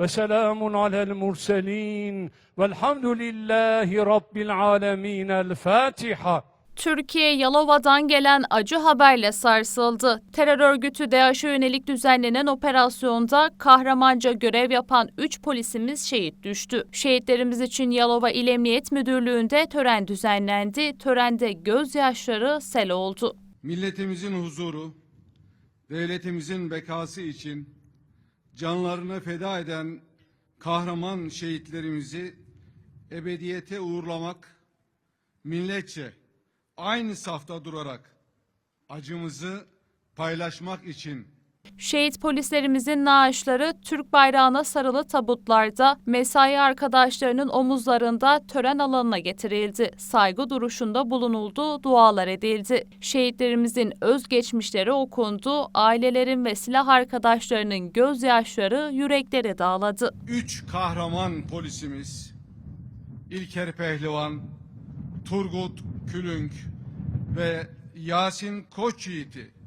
ve selamun alel murselin velhamdülillahi rabbil alemin. El Türkiye Yalova'dan gelen acı haberle sarsıldı. Terör örgütü DAEŞ'e yönelik düzenlenen operasyonda kahramanca görev yapan 3 polisimiz şehit düştü. Şehitlerimiz için Yalova İl Emniyet Müdürlüğü'nde tören düzenlendi. Törende gözyaşları sel oldu. Milletimizin huzuru, devletimizin bekası için canlarını feda eden kahraman şehitlerimizi ebediyete uğurlamak, milletçe aynı safta durarak acımızı paylaşmak için Şehit polislerimizin naaşları Türk bayrağına sarılı tabutlarda mesai arkadaşlarının omuzlarında tören alanına getirildi. Saygı duruşunda bulunuldu, dualar edildi. Şehitlerimizin özgeçmişleri okundu, ailelerin ve silah arkadaşlarının gözyaşları yürekleri dağladı. üç kahraman polisimiz İlker Pehlivan, Turgut Külünk ve Yasin Koçyiğit'i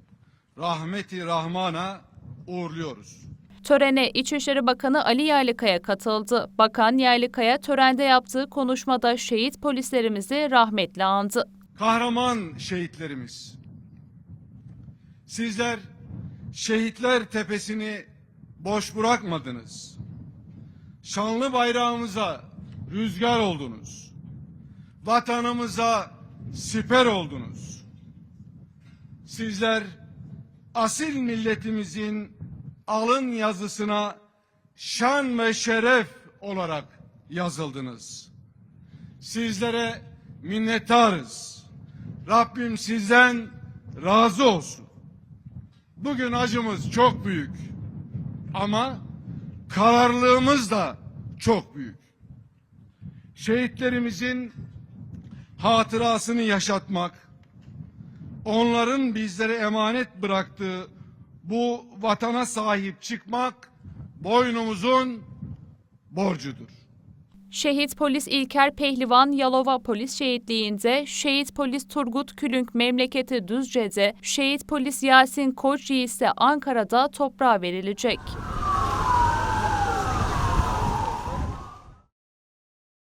rahmeti rahmana uğurluyoruz. Törene İçişleri Bakanı Ali Yerlikaya katıldı. Bakan Yerlikaya törende yaptığı konuşmada şehit polislerimizi rahmetle andı. Kahraman şehitlerimiz. Sizler şehitler tepesini boş bırakmadınız. Şanlı bayrağımıza rüzgar oldunuz. Vatanımıza siper oldunuz. Sizler asil milletimizin alın yazısına şan ve şeref olarak yazıldınız. Sizlere minnettarız. Rabbim sizden razı olsun. Bugün acımız çok büyük. Ama kararlılığımız da çok büyük. Şehitlerimizin hatırasını yaşatmak, onların bizlere emanet bıraktığı bu vatana sahip çıkmak boynumuzun borcudur. Şehit polis İlker Pehlivan Yalova Polis Şehitliği'nde, şehit polis Turgut Külünk memleketi Düzce'de, şehit polis Yasin Koç ise Ankara'da toprağa verilecek.